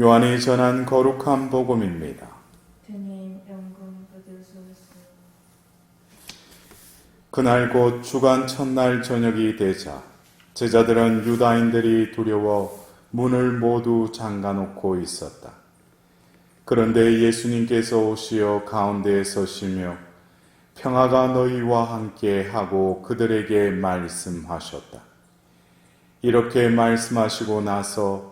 요한이 전한 거룩한 복음입니다. 그날 곧 주간 첫날 저녁이 되자 제자들은 유다인들이 두려워 문을 모두 잠가놓고 있었다. 그런데 예수님께서 오시어 가운데에 서시며 평화가 너희와 함께 하고 그들에게 말씀하셨다. 이렇게 말씀하시고 나서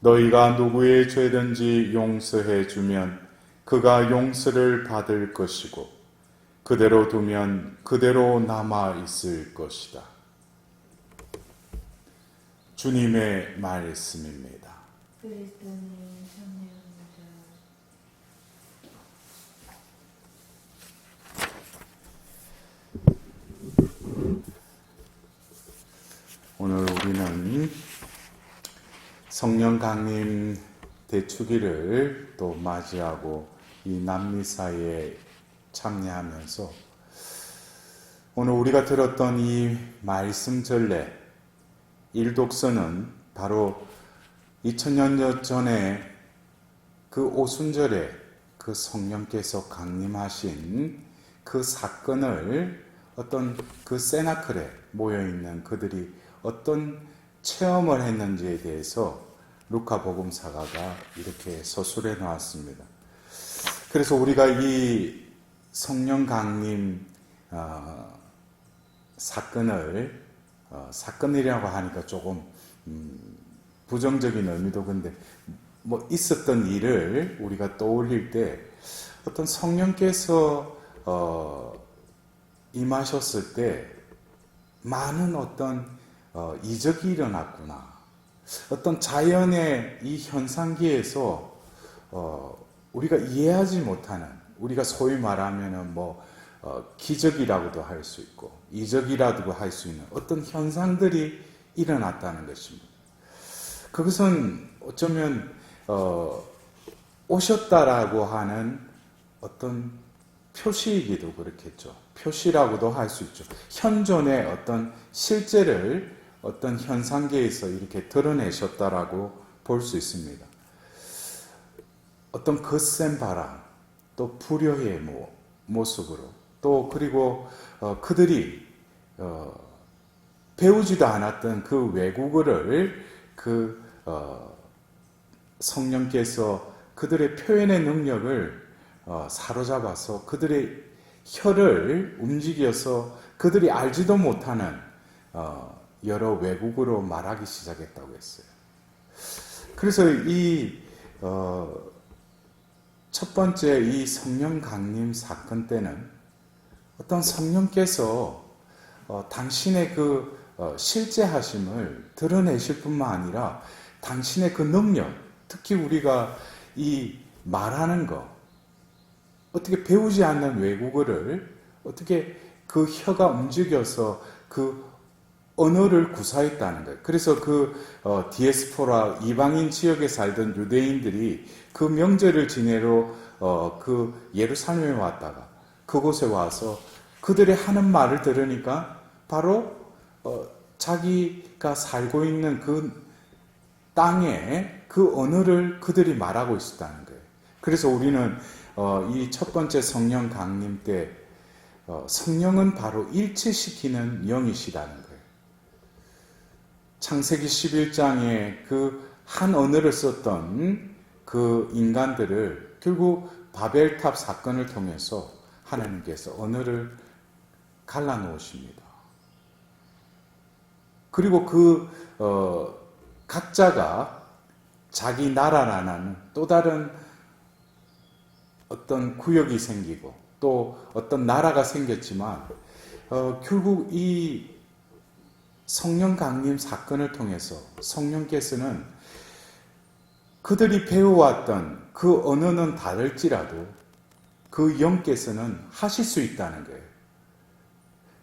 너희가 누구의 죄든지 용서해 주면 그가 용서를 받을 것이고 그대로 두면 그대로 남아 있을 것이다. 주님의 말씀입니다. 오늘 우리는 성령 강림 대축일을 또 맞이하고 이 남미사에 참여하면서 오늘 우리가 들었던 이 말씀 전례 일독서는 바로 2000년 전에 그 오순절에 그 성령께서 강림하신 그 사건을 어떤 그 세나클에 모여 있는 그들이 어떤 체험을 했는지에 대해서 루카 복음사가가 이렇게 서술해 놓았습니다. 그래서 우리가 이 성령 강림 어, 사건을 어, 사건이라고 하니까 조금 음, 부정적인 의미도 근데 뭐 있었던 일을 우리가 떠올릴 때 어떤 성령께서 어, 임하셨을 때 많은 어떤 어, 이적이 일어났구나. 어떤 자연의 이 현상기에서 어, 우리가 이해하지 못하는 우리가 소위 말하면은 뭐 어, 기적이라고도 할 수 있고 이적이라고 할수 있는 어떤 현상들이 일어났다는 것입니다. 그것은 어쩌면 어, 오셨다라고 하는 어떤 표시이기도 그렇겠죠. 표시라고도 할 수 있죠. 현존의 어떤 실제를 어떤 현상계에서 이렇게 드러내셨다라고 볼 수 있습니다. 어떤 거센 바람, 또 불효의 모, 모습으로, 또 그리고 어, 그들이 어, 배우지도 않았던 그 외국어를 그 어, 성령께서 그들의 표현의 능력을 어, 사로잡아서 그들의 혀를 움직여서 그들이 알지도 못하는 어, 여러 외국어로 말하기 시작했다고 했어요. 그래서 이 어, 첫 번째 이 성령 강림 사건 때는 어떤 성령께서 어, 당신의 그 어, 실제 하심을 드러내실 뿐만 아니라 당신의 그 능력, 특히 우리가 이 말하는 거, 어떻게 배우지 않는 외국어를 어떻게 그 혀가 움직여서 그 언어를 구사했다는 거예요. 그래서 그 어, 디에스포라 이방인 지역에 살던 유대인들이 그 명절을 지내러 어, 그 예루살렘에 왔다가 그곳에 와서 그들의 하는 말을 들으니까 바로 어, 자기가 살고 있는 그 땅에 그 언어를 그들이 말하고 있었다는 거예요. 그래서 우리는 어, 이 첫 번째 성령 강림 때 어, 성령은 바로 일치시키는 영이시라는 거예요. 창세기 11장에 그 한 언어를 썼던 그 인간들을 결국 바벨탑 사건을 통해서 하나님께서 언어를 갈라놓으십니다. 그리고 그 어, 각자가 자기 나라라는 또 다른 어떤 구역이 생기고 또 어떤 나라가 생겼지만 어, 결국 이 성령 강림 사건을 통해서 성령께서는 그들이 배워왔던 그 언어는 다를지라도 그 영께서는 하실 수 있다는 거예요.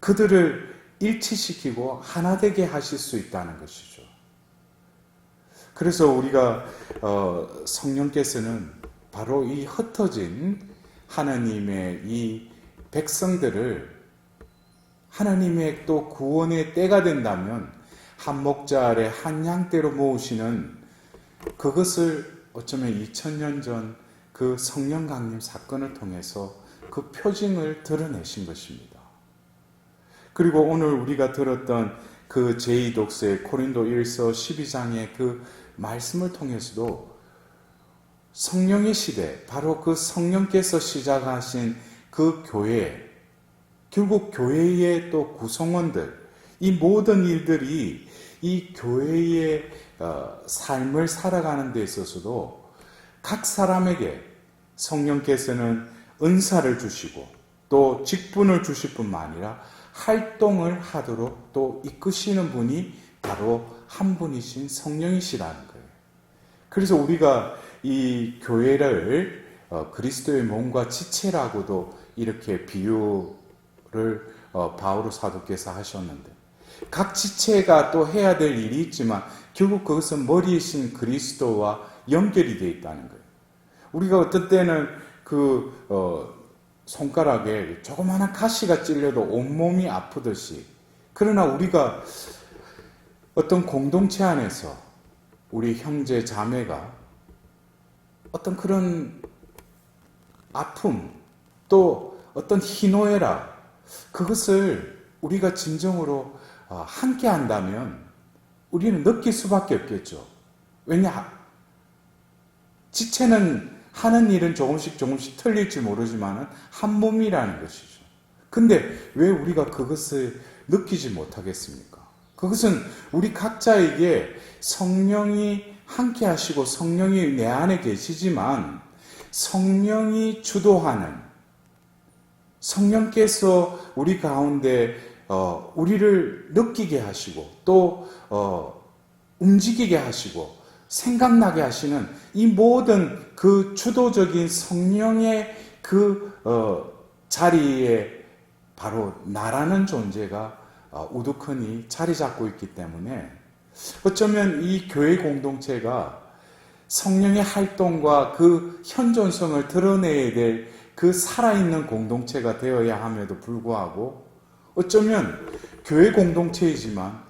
그들을 일치시키고 하나 되게 하실 수 있다는 것이죠. 그래서 우리가 어, 성령께서는 바로 이 흩어진 하나님의 이 백성들을 하나님의 또 구원의 때가 된다면 한 목자 아래 한 양떼로 모으시는 그것을 어쩌면 2000년 전 그 성령 강림 사건을 통해서 그 표징을 드러내신 것입니다. 그리고 오늘 우리가 들었던 그 제2독서의 코린도 1서 12장의 그 말씀을 통해서도 성령의 시대, 바로 그 성령께서 시작하신 그 교회, 결국 교회의 또 구성원들, 이 모든 일들이 이 교회의 어, 삶을 살아가는 데 있어서도 각 사람에게 성령께서는 은사를 주시고 또 직분을 주실 뿐만 아니라 활동을 하도록 또 이끄시는 분이 바로 한 분이신 성령이시라는 거예요. 그래서 우리가 이 교회를 어, 그리스도의 몸과 지체라고도 이렇게 비유 를 어, 바오로 사도께서 하셨는데 각 지체가 또 해야 될 일이 있지만 결국 그것은 머리이신 그리스도와 연결이 되어 있다는 거예요. 우리가 어떤 때는 그 어, 손가락에 조그마한 가시가 찔려도 온몸이 아프듯이 그러나 우리가 어떤 공동체 안에서 우리 형제 자매가 어떤 그런 아픔 또 어떤 희노애락 그것을 우리가 진정으로 어, 함께 한다면 우리는 느낄 수밖에 없겠죠. 왜냐? 지체는 하는 일은 조금씩 조금씩 틀릴지 모르지만은 한 몸이라는 것이죠. 근데 왜 우리가 그것을 느끼지 못하겠습니까? 그것은 우리 각자에게 성령이 함께 하시고 성령이 내 안에 계시지만 성령이 주도하는 성령께서 우리 가운데 어, 우리를 느끼게 하시고 또 어, 움직이게 하시고 생각나게 하시는 이 모든 그 주도적인 성령의 그 어, 자리에 바로 나라는 존재가 어, 우두커니 자리 잡고 있기 때문에 어쩌면 이 교회 공동체가 성령의 활동과 그 현존성을 드러내야 될 그 살아있는 공동체가 되어야 함에도 불구하고 어쩌면 교회 공동체이지만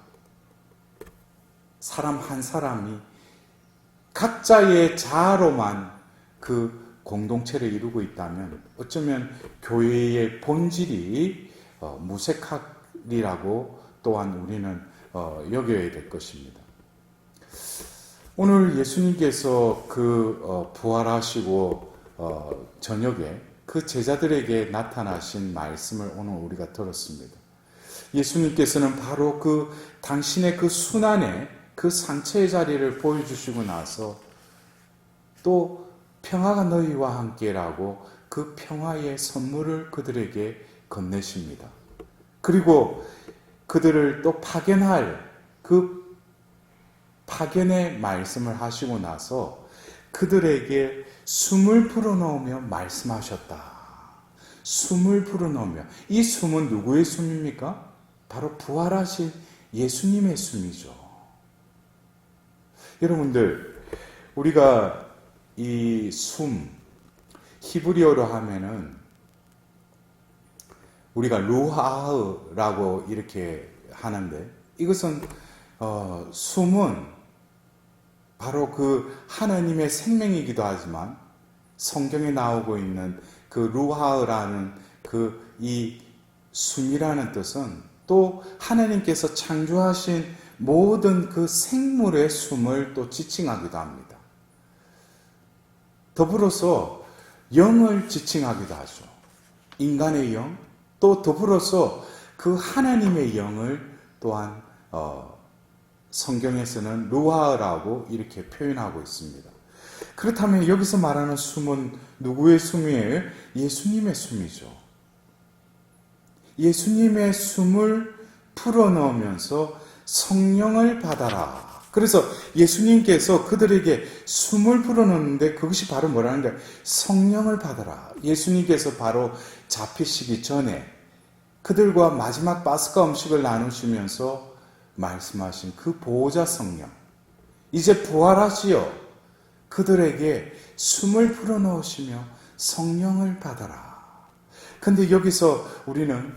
사람 한 사람이 각자의 자아로만 그 공동체를 이루고 있다면 어쩌면 교회의 본질이 어, 무색하리라고 또한 우리는 어, 여겨야 될 것입니다. 오늘 예수님께서 그 어, 부활하시고 어, 저녁에 그 제자들에게 나타나신 말씀을 오늘 우리가 들었습니다. 예수님께서는 바로 그 당신의 그 순환의 그 상처의 자리를 보여주시고 나서 또 평화가 너희와 함께라고 그 평화의 선물을 그들에게 건네십니다. 그리고 그들을 또 파견할 그 파견의 말씀을 하시고 나서 그들에게 숨을 불어넣으며 말씀하셨다. 숨을 불어넣으며 이 숨은 누구의 숨입니까? 바로 부활하신 예수님의 숨이죠. 여러분들 우리가 이 숨 히브리어로 하면은 우리가 루하흐라고 이렇게 하는데 이것은 어, 숨은 바로 그 하나님의 생명이기도 하지만 성경에 나오고 있는 그 루하흐라는 그 이 숨이라는 뜻은 또 하나님께서 창조하신 모든 그 생물의 숨을 또 지칭하기도 합니다. 더불어서 영을 지칭하기도 하죠. 인간의 영, 또 더불어서 그 하나님의 영을 또한 어, 성경에서는 루하라고 이렇게 표현하고 있습니다. 그렇다면 여기서 말하는 숨은 누구의 숨이에요? 예수님의 숨이죠. 예수님의 숨을 풀어넣으면서 성령을 받아라. 그래서 예수님께서 그들에게 숨을 불어넣는데 그것이 바로 뭐라는 거야? 성령을 받아라. 예수님께서 바로 잡히시기 전에 그들과 마지막 파스카 음식을 나누시면서 말씀하신 그 보호자 성령. 이제 부활하시어 그들에게 숨을 불어넣으시며 성령을 받아라. 근데 여기서 우리는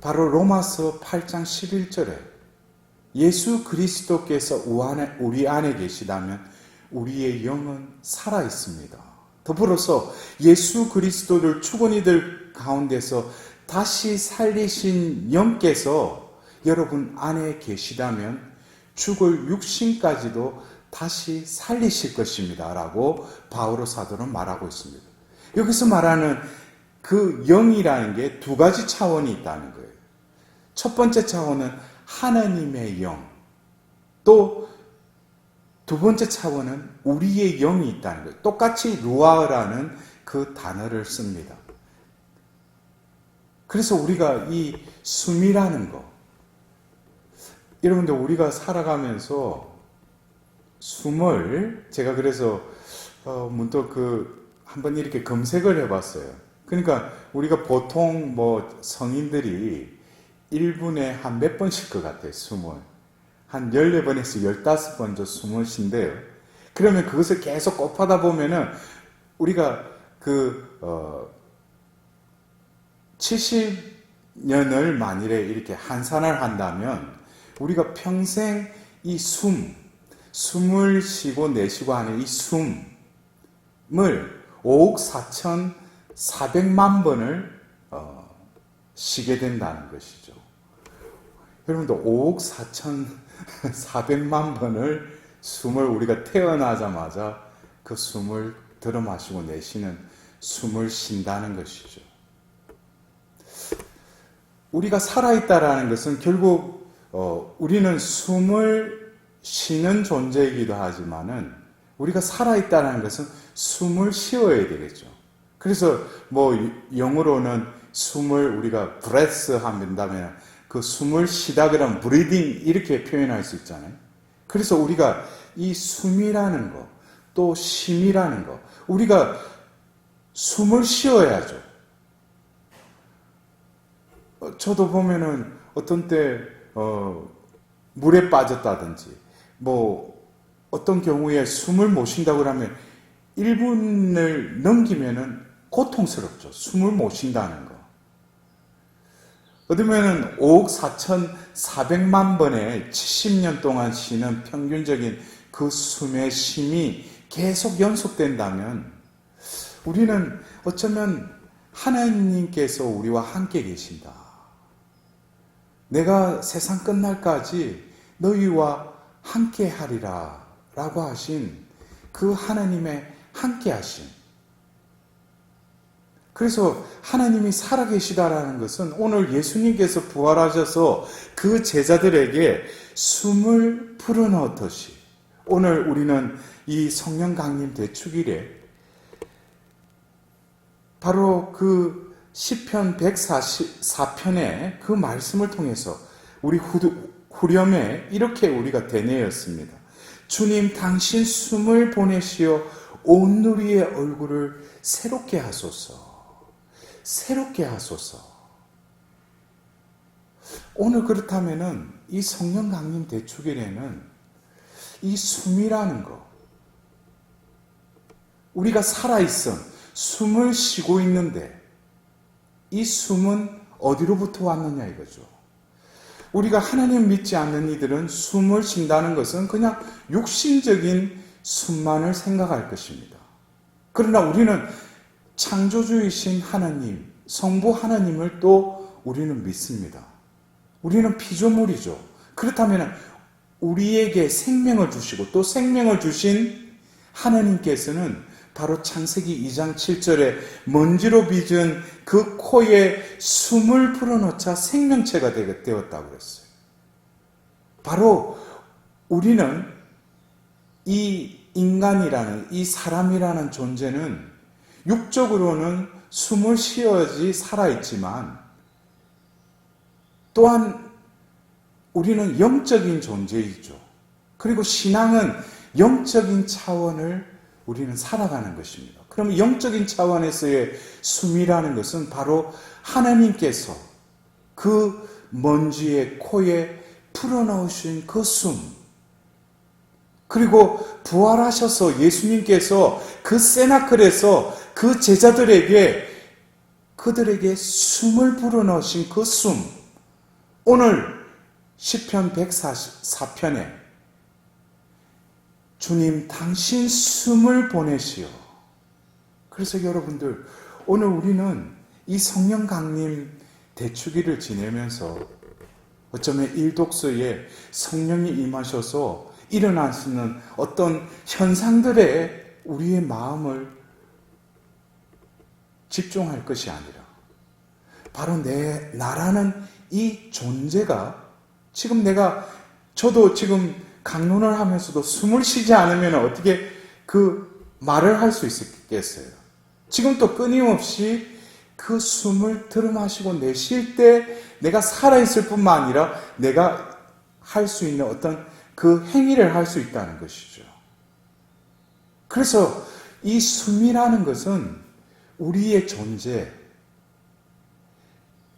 바로 로마서 8장 11절에 예수 그리스도께서 우리 안에 계시다면 우리의 영은 살아 있습니다. 더불어서 예수 그리스도를 죽은 이들 가운데서 다시 살리신 영께서 여러분 안에 계시다면 죽을 육신까지도 다시 살리실 것입니다. 라고 바오로 사도는 말하고 있습니다. 여기서 말하는 그 영이라는 게 두 가지 차원이 있다는 거예요. 첫 번째 차원은 하나님의 영. 또 두 번째 차원은 우리의 영이 있다는 거예요. 똑같이 루아라는 그 단어를 씁니다. 그래서 우리가 이 숨이라는 거, 여러분들 우리가 살아가면서 숨을 제가 그래서 어, 문득 그 한번 이렇게 검색을 해봤어요. 그러니까 우리가 보통 뭐 성인들이 1분에 한 몇 번씩 것 같아요, 숨을. 한 14번에서 15번 정도 숨을 쉰대요. 그러면 그것을 계속 곱하다 보면은 우리가 그, 어, 70년을 만일에 이렇게 한산을 한다면 우리가 평생 이 숨, 숨을 쉬고 내쉬고 하는 이 숨을 5억 4천 4백만 번을 어, 쉬게 된다는 것이죠. 여러분도 5억 4천 4백만 번을 숨을 우리가 태어나자마자 그 숨을 들어 마시고 내쉬는 숨을 쉰다는 것이죠. 우리가 살아있다라는 것은 결국 어, 우리는 숨을 쉬는 존재이기도 하지만은 우리가 살아있다는 것은 숨을 쉬어야 되겠죠. 그래서 뭐 영어로는 숨을 우리가 breath 한다면 그 숨을 쉬다 그러면 breathing 이렇게 표현할 수 있잖아요. 그래서 우리가 이 숨이라는 거, 또 쉼이라는 거, 우리가 숨을 쉬어야죠. 어, 저도 보면은 어떤 때 어, 물에 빠졌다든지 뭐 어떤 경우에 숨을 못 쉰다고 하면 1분을 넘기면은 고통스럽죠. 숨을 못 쉰다는 거. 어디면은 5억 4천4백만 번에 70년 동안 쉬는 평균적인 그 숨의 쉼이 계속 연속된다면 우리는 어쩌면 하나님께서 우리와 함께 계신다. 내가 세상 끝날까지 너희와 함께 하리라 라고 하신 그 하나님의 함께 하심. 그래서 하나님이 살아계시다라는 것은 오늘 예수님께서 부활하셔서 그 제자들에게 숨을 풀어넣듯이 오늘 우리는 이 성령 강림 대축일에 바로 그 시편 144편의 그 말씀을 통해서 우리 후렴에 이렇게 우리가 되뇌었습니다. 주님 당신 숨을 보내시어 온 누리의 얼굴을 새롭게 하소서. 새롭게 하소서. 오늘 그렇다면은 이 성령 강림 대축일에는 이 숨이라는 거, 우리가 살아있음, 숨을 쉬고 있는데 이 숨은 어디로부터 왔느냐 이거죠. 우리가 하나님 믿지 않는 이들은 숨을 쉰다는 것은 그냥 육신적인 숨만을 생각할 것입니다. 그러나 우리는 창조주이신 하나님, 성부 하나님을 또 우리는 믿습니다. 우리는 피조물이죠. 그렇다면 우리에게 생명을 주시고 또 생명을 주신 하나님께서는 바로 창세기 2장 7절에 먼지로 빚은 그 코에 숨을 불어넣자 생명체가 되었다고 그랬어요. 바로 우리는 이 인간이라는, 이 사람이라는 존재는 육적으로는 숨을 쉬어야지 살아있지만 또한 우리는 영적인 존재이죠. 그리고 신앙은 영적인 차원을 우리는 살아가는 것입니다. 그럼 영적인 차원에서의 숨이라는 것은 바로 하나님께서 그 먼지의 코에 풀어넣으신 그 숨. 그리고 부활하셔서 예수님께서 그 세나클에서 그 제자들에게 그들에게 숨을 불어넣으신 그 숨. 오늘 시편 144편에 주님 당신 숨을 보내시오. 그래서 여러분들 오늘 우리는 이 성령 강림 대축일을 지내면서 어쩌면 일독서에 성령이 임하셔서 일어나시는 어떤 현상들에 우리의 마음을 집중할 것이 아니라 바로 내 나라는 이 존재가 지금 내가 저도 지금 강론을 하면서도 숨을 쉬지 않으면 어떻게 그 말을 할 수 있겠어요? 지금 또 끊임없이 그 숨을 들어마시고 내쉴 때 내가 살아있을 뿐만 아니라 내가 할 수 있는 어떤 그 행위를 할 수 있다는 것이죠. 그래서 이 숨이라는 것은 우리의 존재,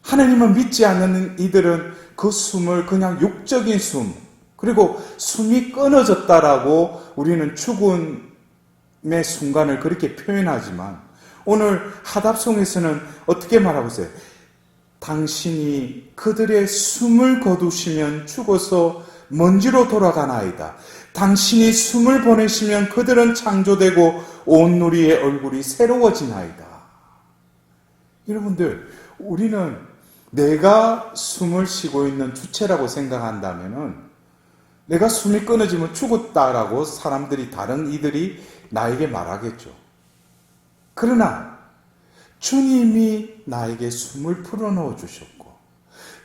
하나님을 믿지 않는 이들은 그 숨을 그냥 육적인 숨, 그리고 숨이 끊어졌다라고 우리는 죽음의 순간을 그렇게 표현하지만 오늘 하답송에서는 어떻게 말하고 있어요? 당신이 그들의 숨을 거두시면 죽어서 먼지로 돌아가나이다. 당신이 숨을 보내시면 그들은 창조되고 온 누리의 얼굴이 새로워지나이다. 여러분들, 우리는 내가 숨을 쉬고 있는 주체라고 생각한다면은 내가 숨이 끊어지면 죽었다라고 사람들이 다른 이들이 나에게 말하겠죠. 그러나 주님이 나에게 숨을 풀어넣어 주셨고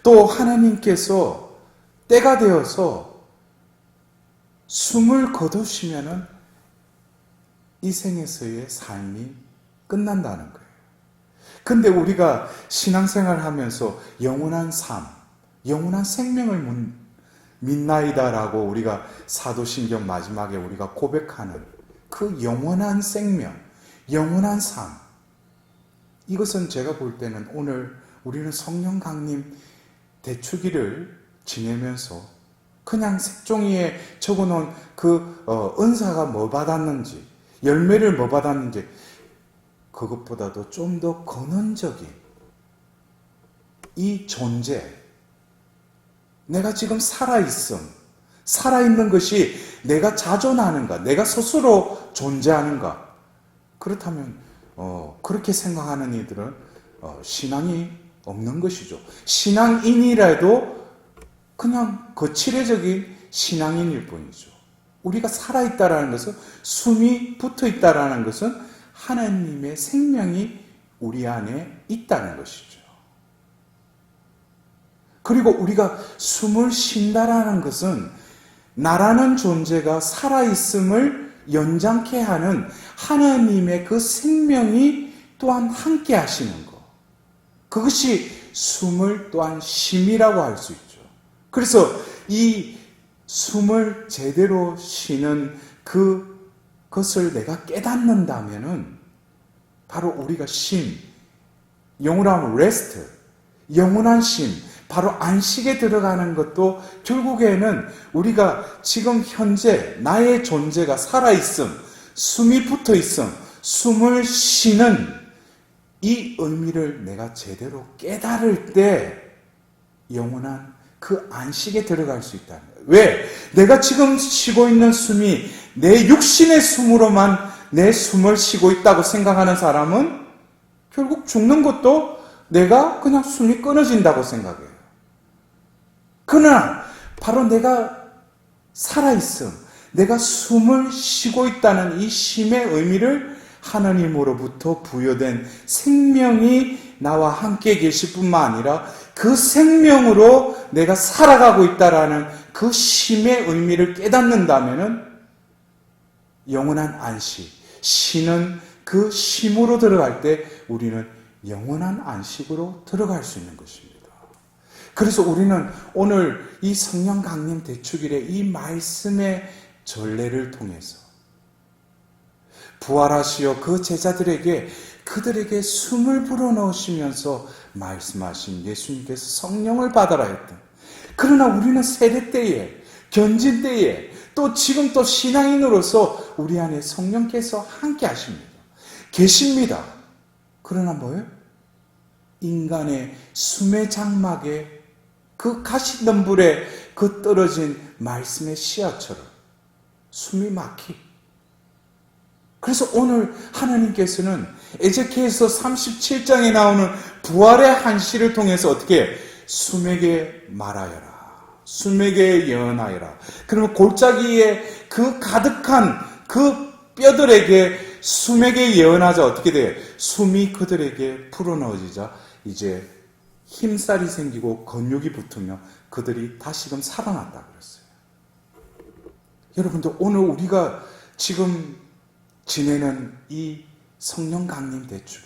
또 하나님께서 때가 되어서 숨을 거두시면은 이 생에서의 삶이 끝난다는 거예요. 근데 우리가 신앙생활 하면서 영원한 삶, 영원한 생명을 문- 믿나이다라고 우리가 사도신경 마지막에 우리가 고백하는 그 영원한 생명, 영원한 삶. 이것은 제가 볼 때는 오늘 우리는 성령 강림 대축일을 지내면서 그냥 색종이에 적어놓은 그 어, 은사가 뭐 받았는지 열매를 뭐 받았는지 그것보다도 좀 더 근원적인 이 존재 내가 지금 살아있음 살아있는 것이 내가 자존하는가 내가 스스로 존재하는가 그렇다면 어, 그렇게 생각하는 이들은 어, 신앙이 없는 것이죠 신앙인이라도 그냥 거칠애적인 신앙인일 뿐이죠. 우리가 살아있다라는 것은 숨이 붙어 있다라는 것은 하나님의 생명이 우리 안에 있다는 것이죠. 그리고 우리가 숨을 쉰다라는 것은 나라는 존재가 살아있음을 연장케 하는 하나님의 그 생명이 또한 함께 하시는 것. 그것이 숨을 또한 쉼이라고 할 수 있죠. 그래서 이 숨을 제대로 쉬는 그 것을 내가 깨닫는다면은 바로 우리가 쉼, 하면 rest, 영원한 쉼, 바로 안식에 들어가는 것도 결국에는 우리가 지금 현재 나의 존재가 살아있음, 숨이 붙어 있음, 숨을 쉬는 이 의미를 내가 제대로 깨달을 때 영원한 그 안식에 들어갈 수 거예요. 왜? 내가 지금 쉬고 있는 숨이 내 육신의 숨으로만 내 숨을 쉬고 있다고 생각하는 사람은 결국 죽는 것도 내가 그냥 숨이 끊어진다고 생각해요. 그러나 바로 내가 살아있음, 내가 숨을 쉬고 있다는 이 쉼의 의미를 하나님으로부터 부여된 생명이 나와 함께 계실 뿐만 아니라 그 생명으로 내가 살아가고 있다라는 그 쉼의 의미를 깨닫는다면은 영원한 안식, 쉬는 그 쉼으로 들어갈 때 우리는 영원한 안식으로 들어갈 수 있는 것입니다. 그래서 우리는 오늘 이 성령 강림 대축일의 이 말씀의 전례를 통해서 부활하시어 그 제자들에게 그들에게 숨을 불어넣으시면서 말씀하신 예수님께서 성령을 받아라 했던 그러나 우리는 세례 때에 견진 때에 또 지금 또 신앙인으로서 우리 안에 성령께서 함께 하십니다. 계십니다. 그러나 뭐예요? 인간의 숨의 장막에 그 가시덤불에 그 떨어진 말씀의 씨앗처럼 숨이 막히. 그래서 오늘 하나님께서는 에제키에서 37장에 나오는 부활의 한시를 통해서 어떻게 숨에게 말하여라. 숨에게 예언하여라. 그러면 골짜기에 그 가득한 그 뼈들에게 숨에게 예언하자 어떻게 돼? 숨이 그들에게 풀어넣어지자 이제 힘살이 생기고 근육이 붙으며 그들이 다시금 살아났다 그랬어요. 여러분들 오늘 우리가 지금 지내는 이 성령 강림 대축이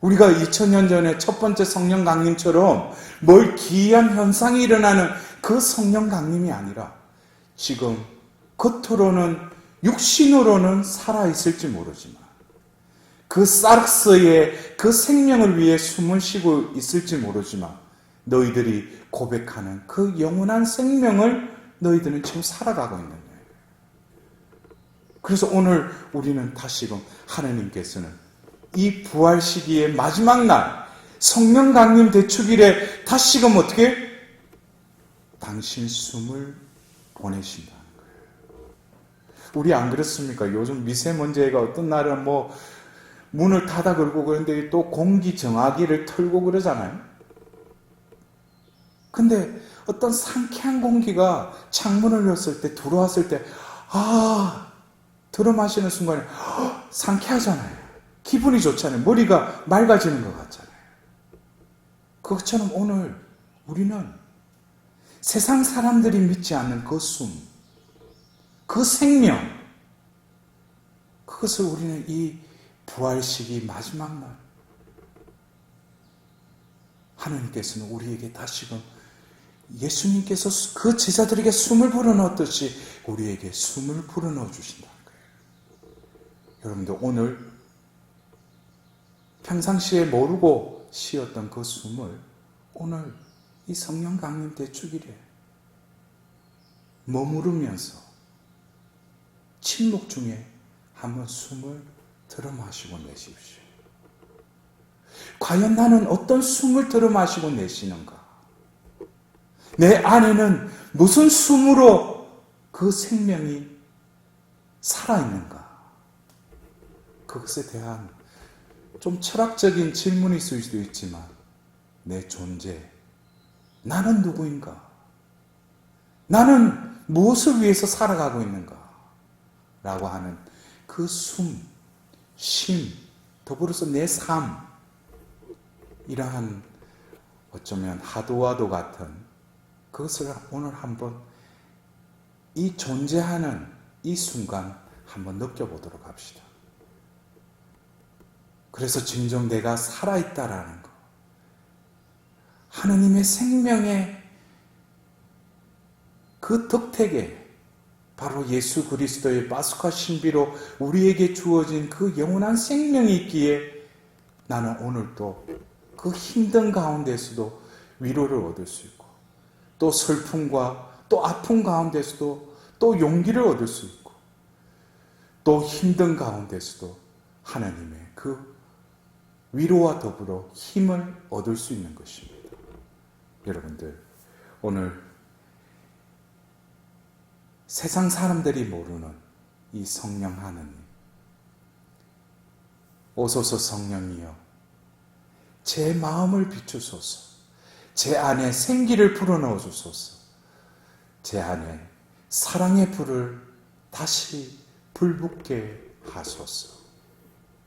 우리가 2000년 전에 첫 번째 성령 강림처럼 뭘 기이한 현상이 일어나는 그 성령 강림이 아니라 지금 겉으로는 육신으로는 살아있을지 모르지만 그 사르스의 그 생명을 위해 숨을 쉬고 있을지 모르지만 너희들이 고백하는 그 영원한 생명을 너희들은 지금 살아가고 있는 거예요. 그래서 오늘 우리는 다시금 하나님께서는 이 부활 시기의 마지막 날 성령 강림 대축일에 다시금 어떻게 당신 숨을 보내신다는 거예요. 우리 안 그렇습니까? 요즘 미세먼지가 어떤 날은 뭐 문을 닫아 걸고 그런데 또 공기 정화기를 틀고 그러잖아요. 근데 어떤 상쾌한 공기가 창문을 열었을 때 들어왔을 때 아, 들어 마시는 순간에 헉, 상쾌하잖아요. 기분이 좋잖아요. 머리가 맑아지는 것 같잖아요. 그것처럼 오늘 우리는 세상 사람들이 믿지 않는 그 숨, 그 생명, 그것을 우리는 이 부활 시기 마지막 날 하나님께서는 우리에게 다시금 예수님께서 그 제자들에게 숨을 불어넣었듯이 우리에게 숨을 불어넣어 주신다는 거예요. 여러분들 오늘 평상시에 모르고 쉬었던 그 숨을 오늘 이 성령 강림 대축일에 머무르면서 침묵 중에 한번 숨을 들어 마시고 내십시오. 과연 나는 어떤 숨을 들어 마시고 내쉬는가? 내 안에는 무슨 숨으로 그 생명이 살아있는가? 그것에 대한 좀 철학적인 질문일 수도 있지만 내 존재, 나는 누구인가? 나는 무엇을 위해서 살아가고 있는가? 라고 하는 그 숨, 쉼, 더불어서 내 삶, 이러한 어쩌면 하도와도 같은 그것을 오늘 한번 이 존재하는 이 순간 한번 느껴보도록 합시다. 그래서 진정 내가 살아있다라는 것. 하느님의 생명의 그 덕택에 바로 예수 그리스도의 파스카 신비로 우리에게 주어진 그 영원한 생명이 있기에 나는 오늘 또그 힘든 가운데서도 위로를 얻을 수 있고 또 슬픔과 또 아픔 가운데서도 또 용기를 얻을 수 있고 또 힘든 가운데서도 하나님의 그 위로와 더불어 힘을 얻을 수 있는 것입니다. 여러분들, 오늘 세상 사람들이 모르는 이 성령 하나님. 오소서 성령이여, 제 마음을 비추소서, 제 안에 생기를 불어넣어 주소서, 제 안에 사랑의 불을 다시 불붙게 하소서.